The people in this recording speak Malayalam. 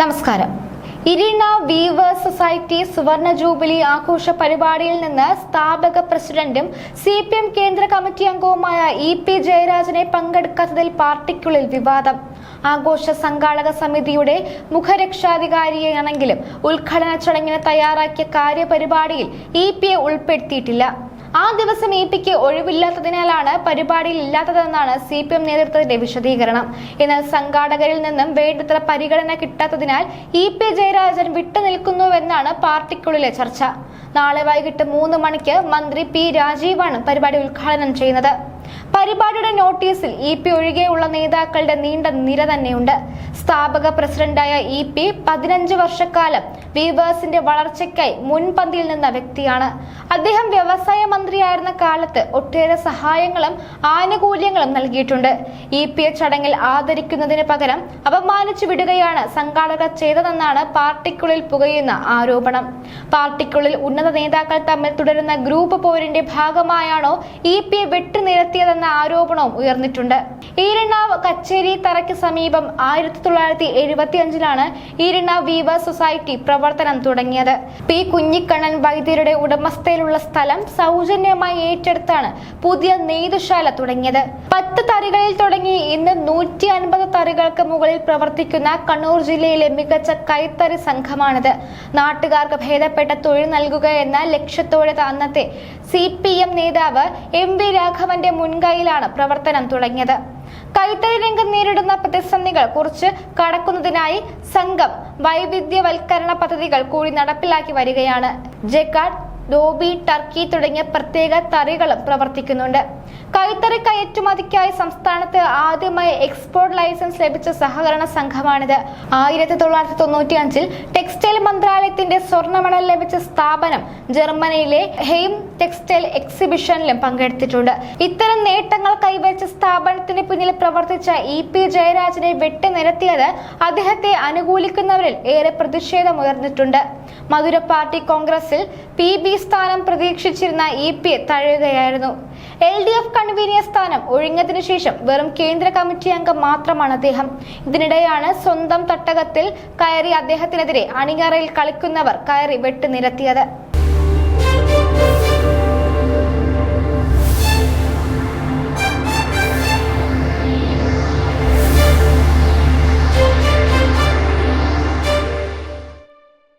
നമസ്കാരം. ഇരിണ വീവേഴ്സ് സൊസൈറ്റി സുവർണ ജൂബിലി ആഘോഷ പരിപാടിയിൽ നിന്ന് സ്ഥാപക പ്രസിഡന്റും സി പി എം കേന്ദ്ര കമ്മിറ്റി അംഗവുമായ ഇ പി ജയരാജനെ പങ്കെടുക്കാത്തതിൽ പാർട്ടിക്കുള്ളിൽ വിവാദം. ആഘോഷ സംഘാടക സമിതിയുടെ മുഖരക്ഷാധികാരിയാണെങ്കിലും ഉദ്ഘാടന ചടങ്ങിന് തയ്യാറാക്കിയ കാര്യപരിപാടിയിൽ ഇ പിയെ ഉൾപ്പെടുത്തിയിട്ടില്ല. ആ ദിവസം ഇ പിക്ക് ഒഴിവില്ലാത്തതിനാലാണ് പരിപാടിയിൽ ഇല്ലാത്തതെന്നാണ് സി പി എം നേതൃത്വത്തിന്റെ വിശദീകരണം. എന്നാൽ സംഘാടകരിൽ നിന്നും വേണ്ടത്ര പരിഗണന കിട്ടാത്തതിനാൽ ഇ പി ജയരാജൻ വിട്ടുനിൽക്കുന്നുവെന്നാണ് പാർട്ടിക്കുള്ളിലെ ചർച്ച. നാളെ വൈകിട്ട് മൂന്ന് മണിക്ക് മന്ത്രി പി രാജീവാണ് പരിപാടി ഉദ്ഘാടനം ചെയ്യുന്നത്. പരിപാടിയുടെ നോട്ടീസിൽ ഇ പി ഒഴികെയുള്ള നേതാക്കളുടെ നീണ്ട നിര തന്നെയുണ്ട്. സ്ഥാപക പ്രസിഡന്റായ ഇ പി പതിനഞ്ച് വർഷക്കാലം വീവേഴ്സിന്റെ വളർച്ചയ്ക്കായി മുൻപന്തിയിൽ നിന്ന വ്യക്തിയാണ്. അദ്ദേഹം വ്യവസായ മന്ത്രിയായിരുന്ന കാലത്ത് ഒട്ടേറെ സഹായങ്ങളും ആനുകൂല്യങ്ങളും നൽകിയിട്ടുണ്ട്. ഇ പി എ ചടങ്ങിൽ ആദരിക്കുന്നതിന് പകരം അപമാനിച്ചു വിടുകയാണ് സംഘാടകർ ചെയ്തതെന്നാണ് പാർട്ടിക്കുള്ളിൽ പുകയുന്ന ആരോപണം. പാർട്ടിക്കുള്ളിൽ ഉന്നത നേതാക്കൾ തമ്മിൽ തുടരുന്ന ഗ്രൂപ്പ് പോരിന്റെ ഭാഗമായാണോ ഇ പി എ വെട്ടിനിരത്തിയതെന്ന ആരോപണവും ഉയർന്നിട്ടുണ്ട്. ഈരണ്ണാവ് കച്ചേരി തറയ്ക്ക് സമീപം ആയിരത്തി തൊള്ളായിരത്തി എഴുപത്തി അഞ്ചിലാണ് ഈരണ്ണാവ് വീവ സൊസൈറ്റി പ്രവർത്തനം തുടങ്ങിയത്. പി കുഞ്ഞിക്കണ്ണൻ വൈദ്യരുടെ ഉടമസ്ഥയിലുള്ള സ്ഥലം സൗജന്യമായി ഏറ്റെടുത്താണ് പുതിയ നെയ്തുശാല തുടങ്ങിയത്. പത്ത് തറികളിൽ തുടങ്ങി ഇന്ന് നൂറ്റി അൻപത് തറികൾക്ക് മുകളിൽ പ്രവർത്തിക്കുന്ന കണ്ണൂർ ജില്ലയിലെ മികച്ച കൈത്തറി സംഘമാണിത്. നാട്ടുകാർക്ക് ഭേദപ്പെട്ട തൊഴിൽ നൽകുക എന്ന ലക്ഷ്യത്തോടെ അന്നത്തെ സി പി എം നേതാവ് എം വി രാഘവന്റെ മുൻകൈയിലാണ് പ്രവർത്തനം തുടങ്ങിയത്. കൈത്തറി രംഗം നേരിടുന്ന പ്രതിസന്ധികൾ കുറിച്ച് കടക്കുന്നതിനായി സംഘം വൈവിധ്യവൽക്കരണ പദ്ധതികൾ കൂടി നടപ്പിലാക്കി വരികയാണ്. ജക്കാഡ് ഡോബി ടർക്കി തുടങ്ങിയ പ്രത്യേക തറികളും പ്രവർത്തിക്കുന്നുണ്ട്. കൈത്തറി കയറ്റുമതിക്കായി സംസ്ഥാനത്ത് ആദ്യമായി എക്സ്പോർട്ട് ലൈസൻസ് ലഭിച്ച സഹകരണ സംഘമാണിത്. ആയിരത്തി തൊള്ളായിരത്തി തൊണ്ണൂറ്റി അഞ്ചിൽ ടെക്സ്റ്റൈൽ മന്ത്രാലയത്തിന്റെ സ്വർണ മെഡൽ ലഭിച്ച സ്ഥാപനം ജർമ്മനിയിലെ ഹെയിം ടെക്സ്റ്റൈൽ എക്സിബിഷനിലും പങ്കെടുത്തിട്ടുണ്ട്. ഇത്തരം നേട്ടങ്ങൾ കൈവരിച്ച സ്ഥാപനത്തിന് പിന്നിൽ പ്രവർത്തിച്ച ഇ പി ജയരാജനെ വെട്ടിനിരത്തിയത് അദ്ദേഹത്തെ അനുകൂലിക്കുന്നവരിൽ ഏറെ പ്രതിഷേധമുയർന്നിട്ടുണ്ട്. മധുര പാർട്ടി കോൺഗ്രസിൽ പി ബി സ്ഥാനം പ്രതീക്ഷിച്ചിരുന്ന ഇ പി തഴയുകയായിരുന്നു എൽ ഡി എഫ് കൺവീനിയ സ്ഥാനം ഒഴിഞ്ഞതിനു ശേഷം വെറും കേന്ദ്ര കമ്മിറ്റി അംഗം മാത്രമാണ് അദ്ദേഹം. ഇതിനിടെയാണ് സ്വന്തം തട്ടകത്തിൽ കയറി അദ്ദേഹത്തിനെതിരെ അണിയറയിൽ കളിക്കുന്നവർ കയറി വെട്ടുനിരത്തിയത്.